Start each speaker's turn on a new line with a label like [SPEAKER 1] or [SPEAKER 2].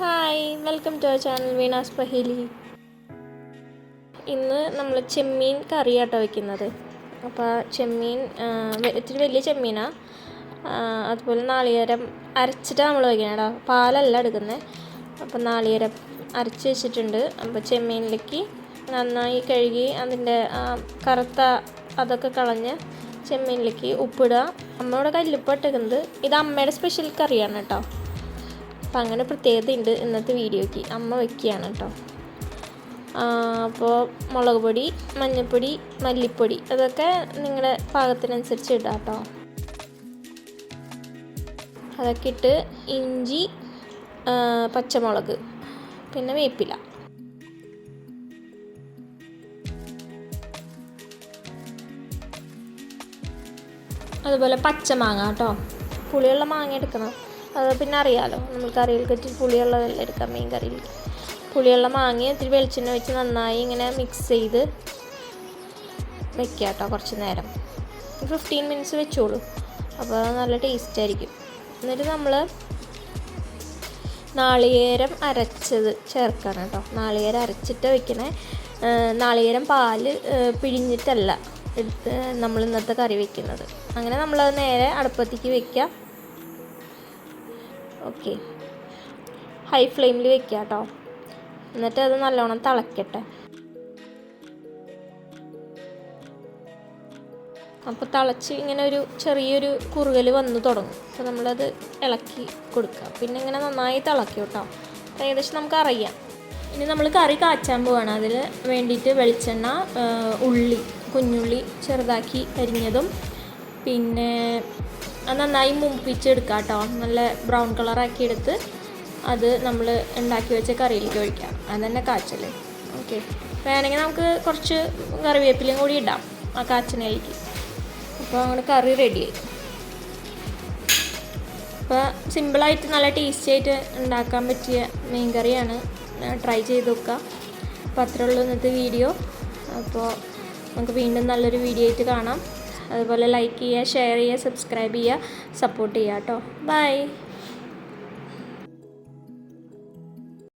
[SPEAKER 1] Hi welcome to our channel Veena's പഹേലി ഇന്ന് നമ്മൾ ചെമ്മീൻ കറിയാട്ടോ വെക്കുന്നത്. അപ്പോൾ ചെമ്മീൻ ഇത്തിരി വലിയ ചെമ്മീനാണ് അതുപോലെ നാളികേരം അരച്ചിട്ടാണ് നമ്മൾ വയ്ക്കുന്നത് കേട്ടോ പാലല്ല എടുക്കുന്നത് അപ്പോൾ നാളികേരം അരച്ച് വെച്ചിട്ടുണ്ട്. അപ്പോൾ ചെമ്മീനിലേക്ക് നന്നായി കഴുകി അതിന്റെ കറുത്ത അതൊക്കെ കളഞ്ഞ് ചെമ്മീനിലേക്ക് ഉപ്പിടുക അമ്മയുടെ കല്ലുപ്പ് ഇട്ടേക്കുന്നത്. ഇത് അമ്മയുടെ സ്പെഷ്യൽ കറിയാണ് കേട്ടോ. അപ്പം അങ്ങനെ പ്രത്യേകത ഉണ്ട് ഇന്നത്തെ വീഡിയോയ്ക്ക്. അമ്മ വയ്ക്കുകയാണ് കേട്ടോ. അപ്പോൾ മുളക് പൊടി മഞ്ഞൾപ്പൊടി മല്ലിപ്പൊടി അതൊക്കെ നിങ്ങളുടെ പാകത്തിനനുസരിച്ച് ഇടാം കേട്ടോ. അതൊക്കെ ഇട്ട് ഇഞ്ചി പച്ചമുളക് പിന്നെ വേപ്പില. അതുപോലെ പച്ചമാങ്ങ കേട്ടോ. പുളിയുള്ള മാങ്ങ എടുക്കണം. പിന്നെ അറിയാലോ. നമ്മൾ കറിയിലേക്ക് ഇത്തിരി പുളിയുള്ളതെല്ലാം എടുക്കാം മീൻ കറിയിൽ. പുളിയുള്ള മാങ്ങ ഇത്തിരി വെളിച്ചെണ്ണ വെച്ച് നന്നായി ഇങ്ങനെ മിക്സ് ചെയ്ത് വെക്കുക കേട്ടോ കുറച്ച് നേരം. ഫിഫ്റ്റീൻ മിനിറ്റ്സ് വെച്ചോളൂ. അപ്പോൾ നല്ല ടേസ്റ്റ് ആയിരിക്കും. എന്നിട്ട് നമ്മൾ നാളികേരം അരച്ചത് ചേർക്കണം കേട്ടോ. നാളികേരം അരച്ചിട്ട് വെക്കണേ. നാളികേരം പാൽ പിഴിഞ്ഞിട്ടല്ല നമ്മൾ ഇന്നത്തെ കറി വെക്കുന്നത്. അങ്ങനെ നമ്മളത് നേരെ അടുപ്പത്തേക്ക് വെക്കുക ഓക്കെ. ഹൈ ഫ്ലെയിമിൽ വെക്കുക കേട്ടോ എന്നിട്ട് അത് നല്ലോണം തിളക്കട്ടെ. അപ്പോൾ തിളച്ച് ഇങ്ങനെ ഒരു ചെറിയൊരു കുറുകൽ വന്നു തുടങ്ങും. അപ്പോൾ നമ്മളത് ഇളക്കി കൊടുക്കുക പിന്നെ ഇങ്ങനെ നന്നായി തിളക്കി കേട്ടോ ഏകദേശം നമുക്കറിയാം ഇനി നമ്മൾ കറി കാച്ചാൻ പോവാണ്. അതിൽ വേണ്ടിയിട്ട് വെളിച്ചെണ്ണ ഉള്ളി കുഞ്ഞുള്ളി ചെറുതാക്കി അരിഞ്ഞതും പിന്നെ നന്നായി മുമ്പിച്ചെടുക്കുക കേട്ടോ നല്ല ബ്രൗൺ കളറാക്കി എടുത്ത് അത് നമ്മൾ ഉണ്ടാക്കി വെച്ച കറിയിലേക്ക് ഒഴിക്കാം. അത് തന്നെ കാച്ചൽ ഓക്കെ വേണമെങ്കിൽ നമുക്ക് കുറച്ച് കറിവേപ്പിലയും കൂടി ഇടാം ആ കാച്ചനയിലേക്ക് അപ്പോൾ അങ്ങനെ കറി റെഡിയായി അപ്പോൾ സിമ്പിളായിട്ട് നല്ല ടേസ്റ്റി ആയിട്ട് ഉണ്ടാക്കാൻ പറ്റിയ മീൻ കറിയാണ്. ട്രൈ ചെയ്ത് നോക്കുക അപ്പോൾ അത്രേ ഉള്ളൂ ഇന്നത്തെ വീഡിയോ അപ്പോൾ നമുക്ക് വീണ്ടും നല്ലൊരു വീഡിയോ ആയിട്ട് കാണാം. അതുപോലെ ലൈക്ക് ചെയ്യുക ഷെയർ ചെയ്യുക സബ്സ്ക്രൈബ് ചെയ്യുക സപ്പോർട്ട് ചെയ്യുക കേട്ടോ. ബൈ